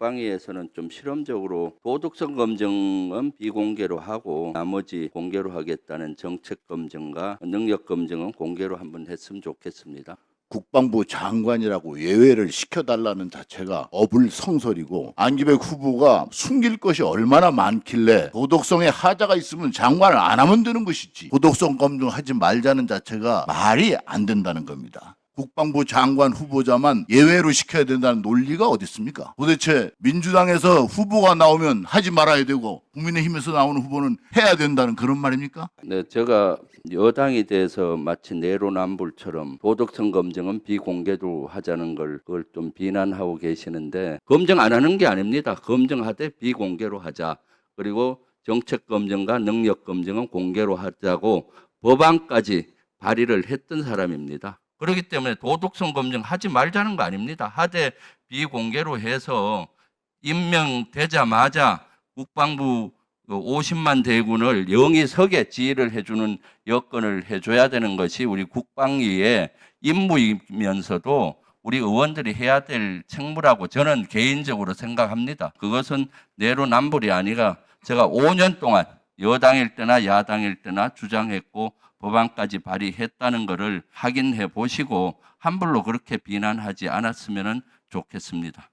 국방위에서는 좀 실험적으로 도덕성 검증은 비공개로 하고 나머지 공개로 하겠다는 정책 검증과 능력 검증은 공개로 한번 했으면 좋겠습니다. 국방부 장관이라고 예외를 시켜달라는 자체가 어불성설이고 안기백 후보가 숨길 것이 얼마나 많길래 도덕성에 하자가 있으면 장관을 안 하면 되는 것이지 도덕성 검증하지 말자는 자체가 말이 안 된다는 겁니다. 국방부 장관 후보자만 예외로 시켜야 된다는 논리가 어디 있습니까? 도대체 민주당에서 후보가 나오면 하지 말아야 되고 국민의힘에서 나오는 후보는 해야 된다는 그런 말입니까? 네, 제가 여당이 돼서 마치 내로남불처럼 도덕성 검증은 비공개로 하자는 걸 그걸 좀 비난하고 계시는데 검증 안 하는 게 아닙니다. 검증하되 비공개로 하자. 그리고 정책 검증과 능력 검증은 공개로 하자고 법안까지 발의를 했던 사람입니다. 그렇기 때문에 도덕성 검증 하지 말자는 거 아닙니다. 하되 비공개로 해서 임명되자마자 국방부 그 50만 대군을 영이 서게 지휘를 해주는 여건을 해줘야 되는 것이 우리 국방위의 임무이면서도 우리 의원들이 해야 될 책무라고 저는 개인적으로 생각합니다. 그것은 내로남불이 아니라 제가 5년 동안 여당일 때나 야당일 때나 주장했고 법안까지 발의했다는 것을 확인해 보시고 함부로 그렇게 비난하지 않았으면 좋겠습니다.